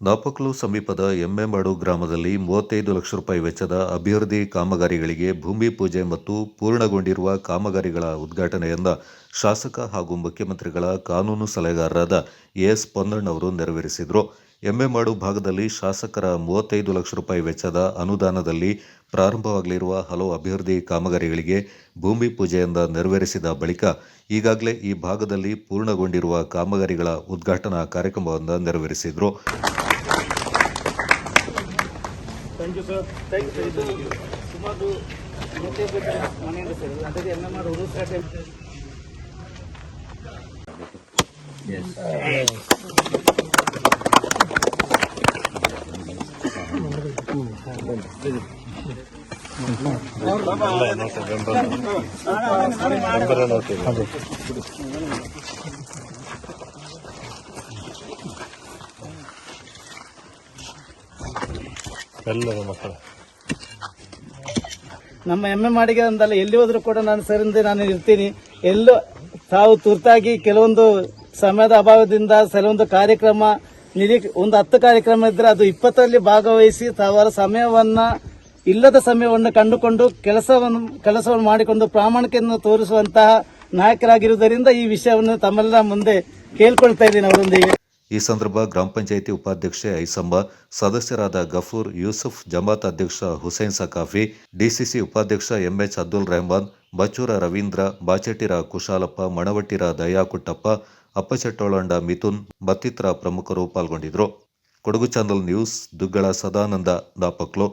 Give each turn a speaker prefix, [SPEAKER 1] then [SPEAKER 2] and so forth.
[SPEAKER 1] ನಾಪಕ್ಲು ಸಮೀಪದ ಎಮ್ಮೆಮಾಡು ಗ್ರಾಮದಲ್ಲಿ ಮೂವತ್ತೈದು ಲಕ್ಷ ರೂಪಾಯಿ ವೆಚ್ಚದ ಅಭಿವೃದ್ಧಿ ಕಾಮಗಾರಿಗಳಿಗೆ ಭೂಮಿ ಪೂಜೆ ಮತ್ತು ಪೂರ್ಣಗೊಂಡಿರುವ ಕಾಮಗಾರಿಗಳ ಉದ್ಘಾಟನೆಯನ್ನು ಶಾಸಕ ಹಾಗೂ ಮುಖ್ಯಮಂತ್ರಿಗಳ ಕಾನೂನು ಸಲಹೆಗಾರರಾದ ಎಸ್ ಪೊನ್ನಣ್ಣವರು ನೆರವೇರಿಸಿದರು. ಎಮ್ಮೆಮಾಡು ಭಾಗದಲ್ಲಿ ಶಾಸಕರ ಮೂವತ್ತೈದು ಲಕ್ಷ ರೂಪಾಯಿ ವೆಚ್ಚದ ಅನುದಾನದಲ್ಲಿ ಪ್ರಾರಂಭವಾಗಲಿರುವ ಹಲವು ಅಭಿವೃದ್ಧಿ ಕಾಮಗಾರಿಗಳಿಗೆ ಭೂಮಿ ಪೂಜೆಯಿಂದ ನೆರವೇರಿಸಿದ ಬಳಿಕ ಈಗಾಗಲೇ ಈ ಭಾಗದಲ್ಲಿ ಪೂರ್ಣಗೊಂಡಿರುವ ಕಾಮಗಾರಿಗಳ ಉದ್ಘಾಟನಾ ಕಾರ್ಯಕ್ರಮವನ್ನು ನೆರವೇರಿಸಿದರು.
[SPEAKER 2] thank you sir thank you sir ಇದು ಸುಮಾರು ಮೂವತ್ತೈದು ಮನೆಯಿಂದ ಸರ್ ಅದಕ್ಕೆ ಎಲ್ಲ ಮಾಡಿ ಹುಡುಗ
[SPEAKER 3] ಎಲ್ಲರ ಮಕ್ಕಳು.
[SPEAKER 2] ನಮ್ಮ ಎಮ್ಮೆ ಮಾಡಿಗೆ ಅಂದಲ್ಲ ಎಲ್ಲಿ ಹೋದ್ರು ಕೂಡ ನಾನು ಸರಿಂದ ನಾನು ಇರ್ತೀನಿ. ಎಲ್ಲೋ ತಾವು ತುರ್ತಾಗಿ ಕೆಲವೊಂದು ಸಮಯದ ಅಭಾವದಿಂದ ಕೆಲವೊಂದು ಕಾರ್ಯಕ್ರಮ, ನಿರೀ ಒಂದು ಹತ್ತು ಕಾರ್ಯಕ್ರಮ ಇದ್ರೆ ಅದು ಇಪ್ಪತ್ತರಲ್ಲಿ ಭಾಗವಹಿಸಿ ತಾವರ ಸಮಯವನ್ನ, ಇಲ್ಲದ ಸಮಯವನ್ನು ಕಂಡುಕೊಂಡು ಕೆಲಸವನ್ನು ಕೆಲಸವನ್ನು ಮಾಡಿಕೊಂಡು ಪ್ರಾಮಾಣಿಕೆಯನ್ನು ತೋರಿಸುವಂತಹ ನಾಯಕರಾಗಿರುವುದರಿಂದ ಈ ವಿಷಯವನ್ನು ತಮ್ಮೆಲ್ಲ ಮುಂದೆ ಕೇಳ್ಕೊಳ್ತಾ ಇದ್ದೀನಿ ಅವರೊಂದಿಗೆ.
[SPEAKER 1] ಈ ಸಂದರ್ಭ ಗ್ರಾಮ ಪಂಚಾಯಿತಿ ಉಪಾಧ್ಯಕ್ಷೆ ಐಸಮ್ಮ ಸದಸ್ಯರಾದ ಗಫೂರ್ ಯೂಸುಫ್, ಜಮಾತ್ ಅಧ್ಯಕ್ಷ ಹುಸೇನ್ ಸಕಾಫಿ ಡಿಸಿಸಿ ಉಪಾಧ್ಯಕ್ಷ ಎಂಎಚ್ ಅಬ್ದುಲ್ ರೆಹಮಾನ್ ಬಚೂರ ರವೀಂದ್ರ, ಬಾಚೆಟಿರ ಕುಶಾಲಪ್ಪ, ಮಣವಟ್ಟಿರ ದಯಾಕುಟ್ಟಪ್ಪ, ಅಪ್ಪಚೆಟ್ಟೋಳಂಡ ಮಿಥುನ್ ಮತ್ತಿತರ ಪ್ರಮುಖರು ಪಾಲ್ಗೊಂಡಿದ್ದರು. Kodagu channel news, Duggala Sadananda ದಾಪಕ್ಲು